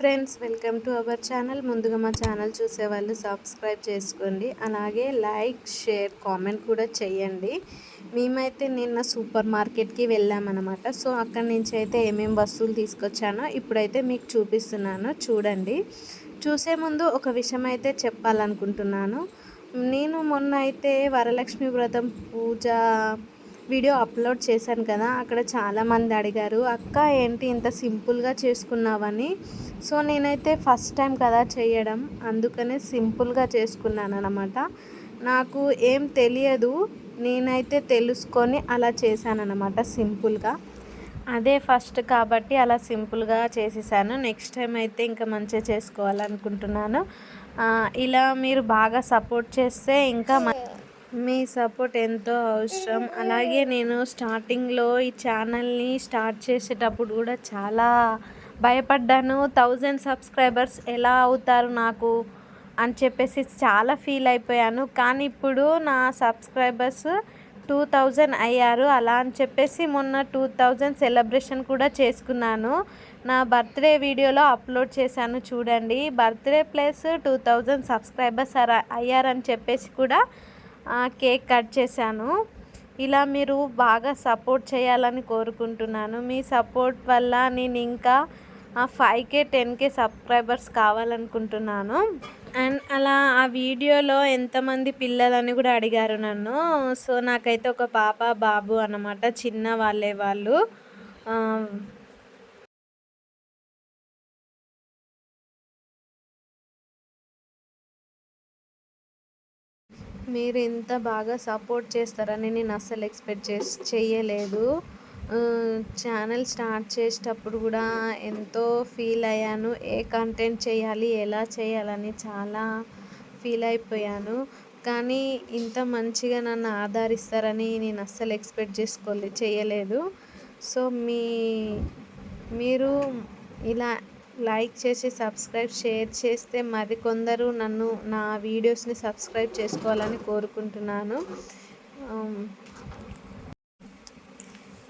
Friends welcome to our channel. ముందుగా మా channel చూసే వాళ్ళు సబ్స్క్రైబ్ చేసుకోండి. అలాగే లైక్ షేర్ కామెంట్ కూడా చేయండి. మేమైతే నిన్న సూపర్ మార్కెట్కి వెళ్ళామన్నమాట. సో అక్కడి నుంచి అయితే ఏమేమి వస్తువులు తీసుకొచ్చానో ఇప్పుడైతే మీకు చూపిస్తున్నాను. చూడండి. చూసే ముందు ఒక విషయం అయితే చెప్పాలనుకుంటున్నాను. నేను మొన్న అయితే వరలక్ష్మి వ్రతం పూజ వీడియో అప్లోడ్ చేశాను కదా అక్కడ చాలామంది అడిగారు అక్క ఏంటి ఇంత సింపుల్గా చేసుకున్నావని? సో నేనైతే ఫస్ట్ టైం కదా చేయడం అందుకనే సింపుల్గా చేసుకున్నాను అనమాట నాకు ఏం తెలియదు నేనైతే తెలుసుకొని అలా చేశాను అనమాట సింపుల్గా. అదే ఫస్ట్ కాబట్టి అలా సింపుల్గా చేసేసాను. నెక్స్ట్ టైం అయితే ఇంకా మంచిగా చేసుకోవాలనుకుంటున్నాను. ఇలా మీరు బాగా సపోర్ట్ చేస్తే ఇంకా మీ సపోర్ట్ ఎంతో అవసరం. అలాగే నేను స్టార్టింగ్లో ఈ ఛానల్ని స్టార్ట్ చేసేటప్పుడు కూడా చాలా భయపడ్డాను. థౌజండ్ సబ్స్క్రైబర్స్ ఎలా అవుతారు నాకు అని చెప్పేసి చాలా ఫీల్ అయిపోయాను. కానీ ఇప్పుడు నా సబ్స్క్రైబర్స్ టూ థౌజండ్ అయ్యారు. అలా అని చెప్పేసి మొన్న టూ థౌజండ్ సెలబ్రేషన్ కూడా చేసుకున్నాను. నా బర్త్డే వీడియోలో అప్లోడ్ చేశాను చూడండి. Birthday plus two thousand subscribers అయ్యారని చెప్పేసి కూడా కేక్ కట్ చేశాను. ఇలా మీరు బాగా సపోర్ట్ చేయాలని కోరుకుంటున్నాను. మీ సపోర్ట్ వల్ల నేను ఇంకా five K ten K subscribers కావాలనుకుంటున్నాను. And అలా ఆ వీడియోలో ఎంతమంది పిల్లలని కూడా అడిగారు నన్ను. సో నాకైతే ఒక పాప బాబు అన్నమాట. చిన్న వాళ్ళే వాళ్ళు. మీరు ఇంత బాగా సపోర్ట్ చేస్తారని నేను అస్సలు ఎక్స్పెక్ట్ చేసి చేయలేదు ఛానల్ స్టార్ట్ చేసేటప్పుడు కూడా ఎంతో ఫీల్ అయ్యాను. ఏ కంటెంట్ చేయాలి ఎలా చేయాలని చాలా ఫీల్ అయిపోయాను. కానీ ఇంత మంచిగా నన్ను ఆదరిస్తారని నేను అస్సలు ఎక్స్పెక్ట్ చేసుకోలే చేయలేదు సో మీ మీరు ఇలా లైక్ చేసి సబ్స్క్రైబ్ షేర్ చేస్తే మరి కొందరు నన్ను నా వీడియోస్ని సబ్స్క్రైబ్ చేసుకోవాలని కోరుకుంటున్నాను.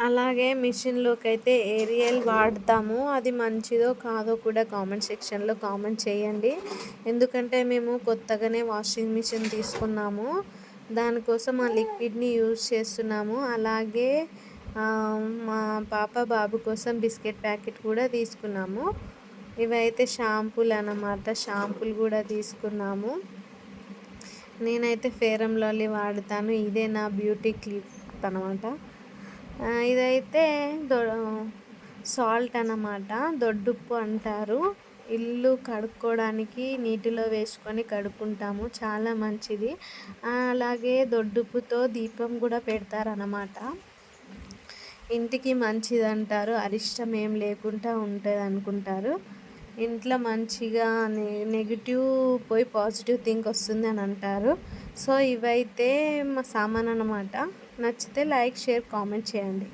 అలాగే మిషన్లోకి అయితే ఏరియల్ వాడతాము. అది మంచిదో కాదో కూడా కామెంట్ సెక్షన్లో కామెంట్ చేయండి. ఎందుకంటే మేము కొత్తగానే వాషింగ్ మిషన్ తీసుకున్నాము. దానికోసం ఆ లిక్విడ్ని యూజ్ చేస్తున్నాము. అలాగే మా పాప బాబు కోసం బిస్కెట్ ప్యాకెట్ కూడా తీసుకున్నాము. ఇవైతే షాంపూలు అన్నమాట. షాంపూలు కూడా తీసుకున్నాము. నేనైతే ఫేరం లాలీ వాడతాను. ఇదే నా బ్యూటీ క్లిప్ అనమాట ఇదైతే దొ సాల్ట్ అన్నమాట. దొడ్డుప్పు అంటారు. ఇల్లు కడుక్కోవడానికి నీటిలో వేసుకొని కడుక్కుంటాము. చాలా మంచిది. అలాగే దొడ్డుప్పుతో దీపం కూడా పెడతారన్నమాట. ఇంటికి మంచిది అంటారు అరిష్టం ఏం లేకుండా ఉంటుంది అనుకుంటారు ఇంట్లో మంచిగా నెగిటివ్ పోయి పాజిటివ్ థింక్ వస్తుంది అని అంటారు. సో ఇవైతే మా సామాన్ అన్నమాట. నచ్చితే లైక్ షేర్ కామెంట్ చేయండి.